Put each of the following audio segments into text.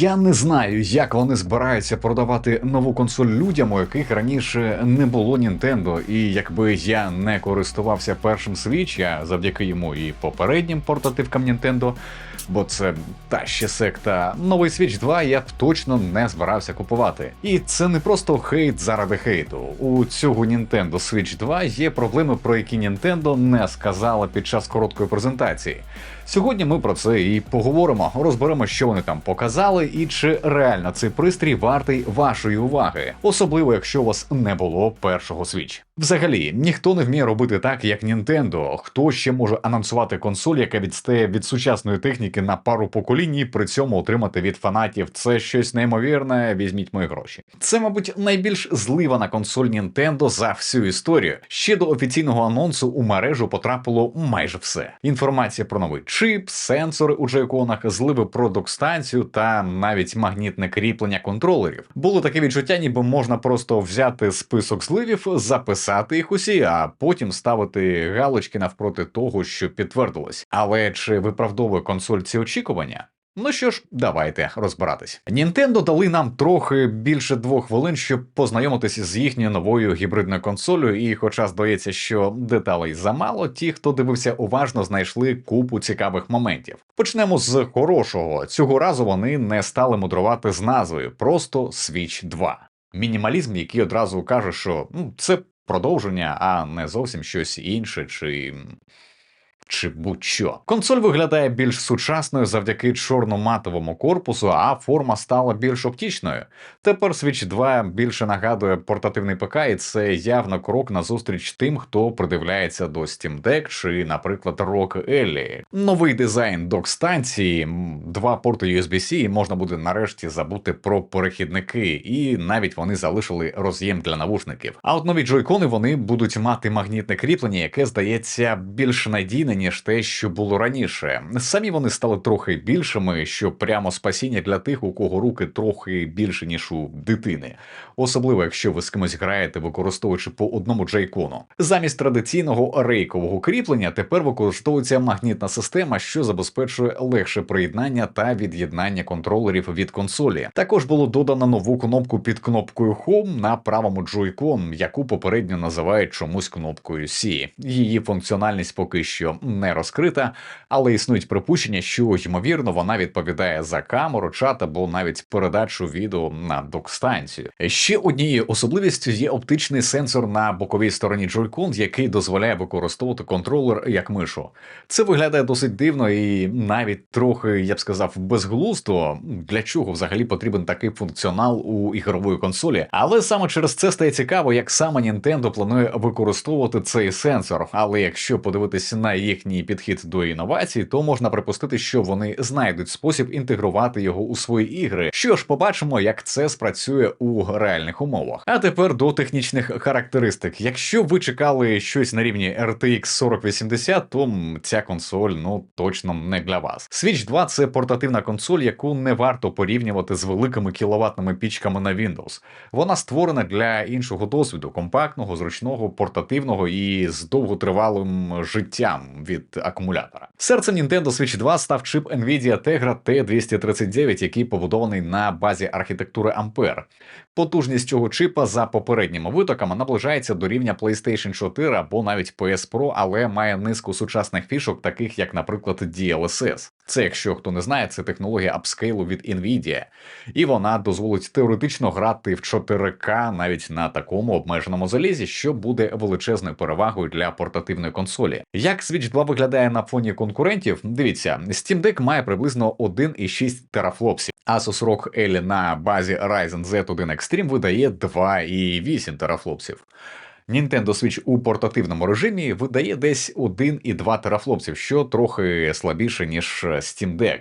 Я не знаю, як вони збираються продавати нову консоль людям, у яких раніше не було Nintendo. І якби я не користувався першим Switch, а завдяки йому і попереднім портативкам Nintendo, бо це та ще секта. Новий Switch 2 я б точно не збирався купувати. І це не просто хейт заради хейту. У цього Nintendo Switch 2 є проблеми, про які Nintendo не сказала під час короткої презентації. Сьогодні ми про це і поговоримо. Розберемо, що вони там показали, і чи реально цей пристрій вартий вашої уваги, особливо якщо у вас не було першого Switch. Взагалі, ніхто не вміє робити так, як Nintendo. Хто ще може анонсувати консоль, яка відстає від сучасної техніки на пару поколінь, і при цьому отримати від фанатів це щось неймовірне. Візьміть мої гроші. Це, мабуть, найбільш зливана консоль Nintendo за всю історію. Ще до офіційного анонсу у мережу потрапило майже все. Інформація про новий чип, сенсори у джойконах, зливи про док-станцію та навіть магнітне кріплення контролерів. Було таке відчуття, ніби можна просто взяти список зливів, записати їх усі, а потім ставити галочки навпроти того, що підтвердилось. Але чи виправдовує консоль ці очікування? Ну що ж, давайте розбиратись. Nintendo дали нам трохи більше двох хвилин, щоб познайомитися з їхньою новою гібридною консолью. І, хоча здається, що деталей замало, ті, хто дивився уважно, знайшли купу цікавих моментів. Почнемо з хорошого. Цього разу вони не стали мудрувати з назвою, просто Switch 2. Мінімалізм, який одразу каже, що ну, це продовження, а не зовсім щось інше чи чи будь-що. Консоль виглядає більш сучасною завдяки чорно-матовому корпусу, а форма стала більш оптічною. Тепер Switch 2 більше нагадує портативний ПК, і це явно крок назустріч тим, хто придивляється до Steam Deck чи, наприклад, ROG Ally. Новий дизайн док-станції, два порти USB-C, і можна буде нарешті забути про перехідники, і навіть вони залишили роз'єм для навушників. А от нові джойкони вони будуть мати магнітне кріплення, яке здається більш надійне, ніж те, що було раніше. Самі вони стали трохи більшими, що прямо спасіння для тих, у кого руки трохи більше, ніж у дитини. Особливо, якщо ви з кимось граєте, використовуючи по одному джейкону. Замість традиційного рейкового кріплення тепер використовується магнітна система, що забезпечує легше приєднання та від'єднання контролерів від консолі. Також було додано нову кнопку під кнопкою Home на правому джойкон, яку попередньо називають чомусь кнопкою C. Її функціональність поки що не розкрита, але існують припущення, що ймовірно вона відповідає за камеру, чат або навіть передачу відео на док-станцію. Ще однією особливістю є оптичний сенсор на боковій стороні Joy-Con, який дозволяє використовувати контролер як мишу. Це виглядає досить дивно і навіть трохи, я б сказав, безглуздо. Для чого взагалі потрібен такий функціонал у ігрової консолі? Але саме через це стає цікаво, як саме Nintendo планує використовувати цей сенсор. Але якщо подивитися на їхній підхід до інновацій, то можна припустити, що вони знайдуть спосіб інтегрувати його у свої ігри. Що ж, побачимо, як це спрацює у реальних умовах. А тепер до технічних характеристик. Якщо ви чекали щось на рівні RTX 4080, то ця консоль ну точно не для вас. Switch 2 це портативна консоль, яку не варто порівнювати з великими кіловатними пічками на Windows. Вона створена для іншого досвіду, компактного, зручного, портативного і з довготривалим життям від акумулятора. Серцем Nintendo Switch 2 став чип Nvidia Tegra T239, який побудований на базі архітектури Ampere. Потужність цього чипа за попередніми витоками наближається до рівня PlayStation 4 або навіть PS Pro, але має низку сучасних фішок, таких як, наприклад, DLSS. Це, якщо хто не знає, це технологія апскейлу від Nvidia, і вона дозволить теоретично грати в 4К навіть на такому обмеженому залізі, що буде величезною перевагою для портативної консолі. Як Switch 2 виглядає на фоні конкурентів? Дивіться, Steam Deck має приблизно 1,6 терафлопсів. Asus ROG Ally на базі Ryzen Z1 Extreme видає 2,8 терафлопсів. Nintendo Switch у портативному режимі видає десь 1,2 терафлопсів, що трохи слабіше, ніж Steam Deck.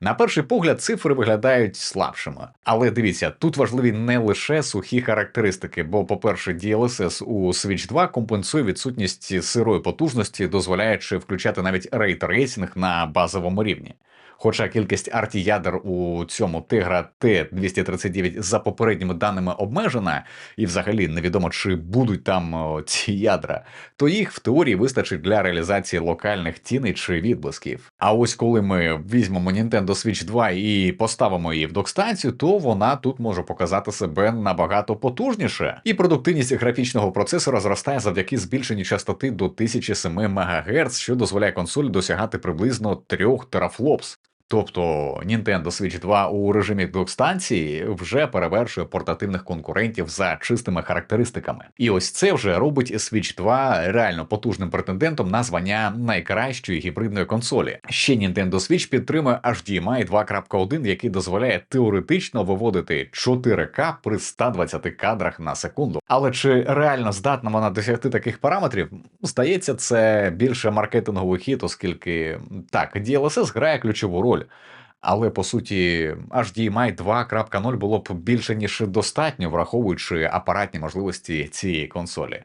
На перший погляд, цифри виглядають слабшими. Але дивіться, тут важливі не лише сухі характеристики, бо, по-перше, DLSS у Switch 2 компенсує відсутність сирої потужності, дозволяючи включати навіть рейтрейсинг на базовому рівні. Хоча кількість арті-ядер у цьому Тигра Т-239 за попередніми даними обмежена, і взагалі невідомо, чи будуть там ці ядра, то їх в теорії вистачить для реалізації локальних тіней чи відблисків. А ось коли ми візьмемо Nintendo Switch 2 і поставимо її в док-станцію, то вона тут може показати себе набагато потужніше. І продуктивність графічного процесора зростає завдяки збільшенню частоти до 1007 МГц, що дозволяє консолі досягати приблизно 3 терафлопс. Тобто Nintendo Switch 2 у режимі док-станції вже перевершує портативних конкурентів за чистими характеристиками. І ось це вже робить Switch 2 реально потужним претендентом на звання найкращої гібридної консолі. Ще Nintendo Switch підтримує HDMI 2.1, який дозволяє теоретично виводити 4К при 120 кадрах на секунду. Але чи реально здатна вона досягти таких параметрів? Здається, це більше маркетинговий хід, оскільки так, DLSS грає ключову роль. Але по суті, HDMI 2.0 було б більше ніж достатньо, враховуючи апаратні можливості цієї консолі.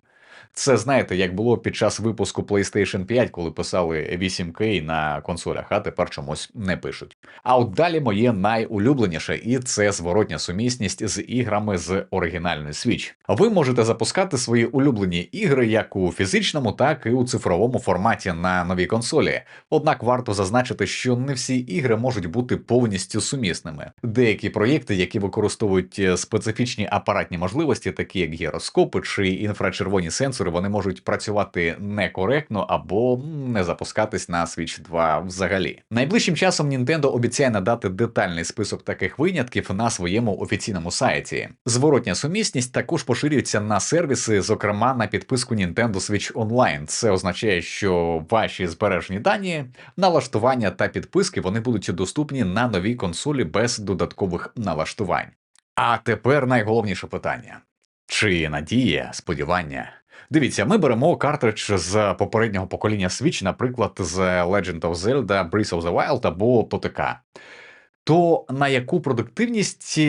Це знаєте, як було під час випуску PlayStation 5, коли писали 8K на консолях, а тепер чомусь не пишуть. А от далі моє найулюбленіше, і це зворотня сумісність з іграми з оригінальної Switch. Ви можете запускати свої улюблені ігри як у фізичному, так і у цифровому форматі на новій консолі. Однак варто зазначити, що не всі ігри можуть бути повністю сумісними. Деякі проєкти, які використовують специфічні апаратні можливості, такі як гіроскопи чи інфрачервоні сенсори, вони можуть працювати некоректно або не запускатись на Switch 2 взагалі. Найближчим часом Nintendo обіцяє надати детальний список таких винятків на своєму офіційному сайті. Зворотня сумісність також поширюється на сервіси, зокрема на підписку Nintendo Switch Online. Це означає, що ваші збережені дані, налаштування та підписки вони будуть доступні на новій консолі без додаткових налаштувань. А тепер найголовніше питання: чи надія, сподівання? Дивіться, ми беремо картридж з попереднього покоління Switch, наприклад, з Legend of Zelda, Breath of the Wild або ТОТК. То на яку продуктивність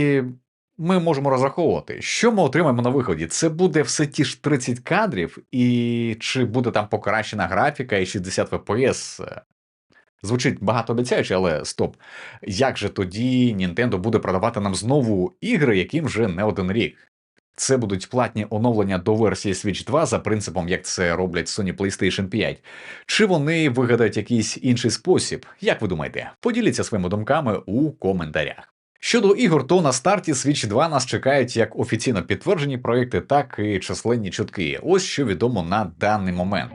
ми можемо розраховувати? Що ми отримаємо на виході? Це буде все ті ж 30 кадрів, і чи буде там покращена графіка і 60 FPS? Звучить багато обіцяюче, але стоп. Як же тоді Nintendo буде продавати нам знову ігри, яким вже не один рік? Це будуть платні оновлення до версії Switch 2 за принципом, як це роблять Sony PlayStation 5. Чи вони вигадають якийсь інший спосіб? Як ви думаєте? Поділіться своїми думками у коментарях. Щодо ігор, то на старті Switch 2 нас чекають як офіційно підтверджені проекти, так і численні чутки. Ось що відомо на даний момент.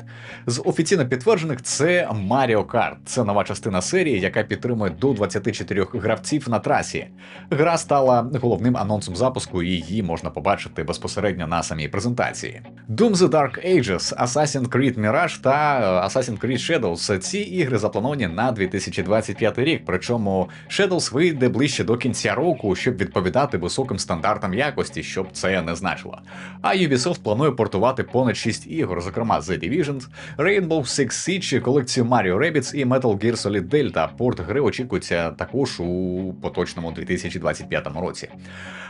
З офіційно підтверджених це Mario Kart. Це нова частина серії, яка підтримує до 24 гравців на трасі. Гра стала головним анонсом запуску, і її можна побачити безпосередньо на самій презентації. Doom The Dark Ages, Assassin's Creed Mirage та Assassin's Creed Shadows. Ці ігри заплановані на 2025 рік. Причому Shadows вийде ближче до кінця кінця року, щоб відповідати високим стандартам якості, щоб це не значило. А Ubisoft планує портувати понад 6 ігор, зокрема The Division, Rainbow Six Siege, колекцію Mario Rabbids і Metal Gear Solid Delta. Порт гри очікується також у поточному 2025 році.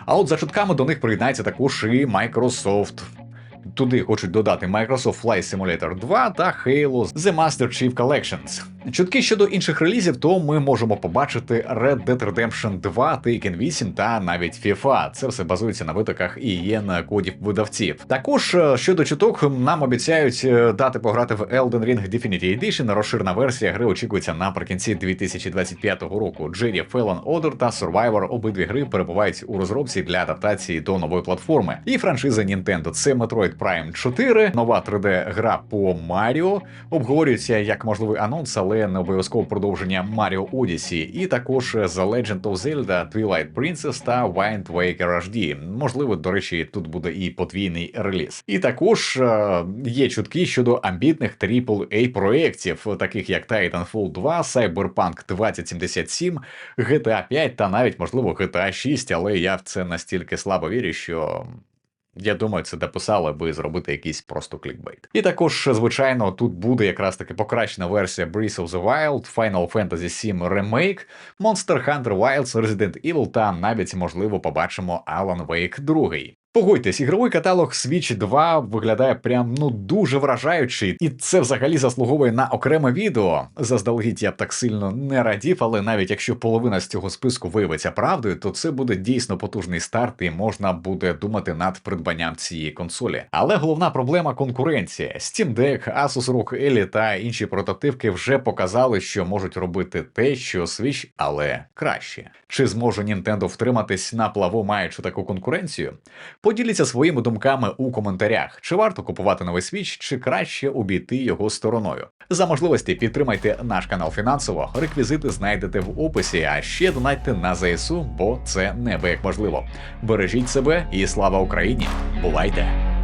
А от за чутками до них приєднається також і Microsoft. Туди хочуть додати Microsoft Flight Simulator 2 та Halo The Master Chief Collections. Чутки щодо інших релізів, то ми можемо побачити Red Dead Redemption 2, Taken 8 та навіть FIFA. Це все базується на витоках і є на кодів видавців. Також е, щодо чуток, нам обіцяють е, дати пограти в Elden Ring Definitive Edition. Розширена версія гри очікується наприкінці 2025 року. Jedi Fallen Order та Survivor обидві гри перебувають у розробці для адаптації до нової платформи. І франшиза Nintendo це Metroid Prime 4, нова 3D-гра по Mario. Обговорюється як можливий анонс, але не обов'язково продовження Mario Odyssey, і також The Legend of Zelda, Twilight Princess та Wind Waker HD. Можливо, до речі, тут буде і подвійний реліз. І також е є чутки щодо амбітних aaa проєктів, таких як Titanfall 2, Cyberpunk 2077, GTA 5 та навіть можливо GTA 6, але я в це настільки слабо вірю, що. Я думаю, це дописали, аби зробити якийсь просто клікбейт. І також, звичайно, тут буде якраз таки покращена версія Breath of the Wild, Final Fantasy VII Remake, Monster Hunter Wilds, Resident Evil та навіть, можливо, побачимо Alan Wake 2. Погодьтесь, ігровий каталог Switch 2 виглядає прям ну дуже вражаючий, і це взагалі заслуговує на окреме відео. Заздалегідь я б так сильно не радів, але навіть якщо половина з цього списку виявиться правдою, то це буде дійсно потужний старт, і можна буде думати над придбанням цієї консолі. Але головна проблема конкуренція. Steam Deck, Asus ROG Ally та інші прототипки вже показали, що можуть робити те, що Switch, але краще. Чи зможе Nintendo втриматись на плаву, маючи таку конкуренцію? Поділіться своїми думками у коментарях, чи варто купувати новий свіч, чи краще обійти його стороною. За можливості підтримайте наш канал фінансово, реквізити знайдете в описі, а ще донайте на ЗСУ, бо це небо як можливо. Бережіть себе і слава Україні! Бувайте!